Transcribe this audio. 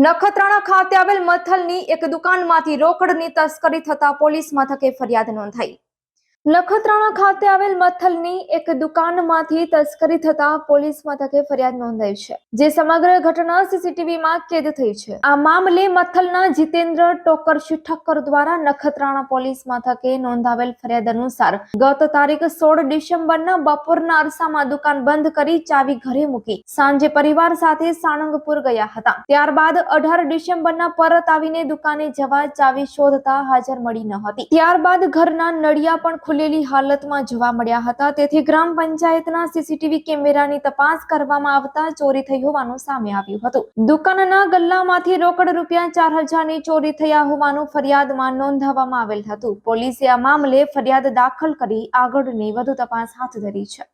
નખત્રાણા ખાતે આવેલ મથલની એક દુકાનમાંથી રોકડની તસ્કરી થતા પોલીસ મથકે ફરિયાદ નોંધાઈ. નખત્રાણા ખાતે આવેલ મથલની એક દુકાનમાંથી તસ્કરી થતા પોલીસ મથકે ફરિયાદ નોંધાઈ છે, જે સમગ્ર ઘટના સીસીટીવીમાં કેદ થઈ છે. આ મામલે મથલના જીતેન્દ્ર ટોકરશી ઠક્કર દ્વારા નખત્રાણા પોલીસ મથકે નોંધાવેલ ફરિયાદ અનુસાર ગત તારીખ સોળ ડિસેમ્બરના બપોરના અરસામાં દુકાન બંધ કરી ચાવી ઘરે મૂકી સાંજે પરિવાર સાથે સાણંગપુર ગયા હતા. ત્યારબાદ અઢાર ડિસેમ્બરના પરત આવીને દુકાને જવા ચાવી શોધતા હાજર મળી ન હતી. ત્યારબાદ ઘરના નળિયા પણ ખુલેલી હાલતમાં જોવા મળ્યા હતા. તેથી ગ્રામ પંચાયતના સીસીટીવી કેમેરાની તપાસ કરવામાં આવતા ચોરી થઈ હોવાનું સામે આવ્યું હતું. દુકાનના ગલ્લામાંથી રોકડ રૂપિયા ચાર હજારની ચોરી થયા હોવાનું ફરિયાદમાં નોંધાવવામાં આવેલ હતું. પોલીસે આ મામલે ફરિયાદ દાખલ કરી આગળની વધુ તપાસ હાથ ધરી છે.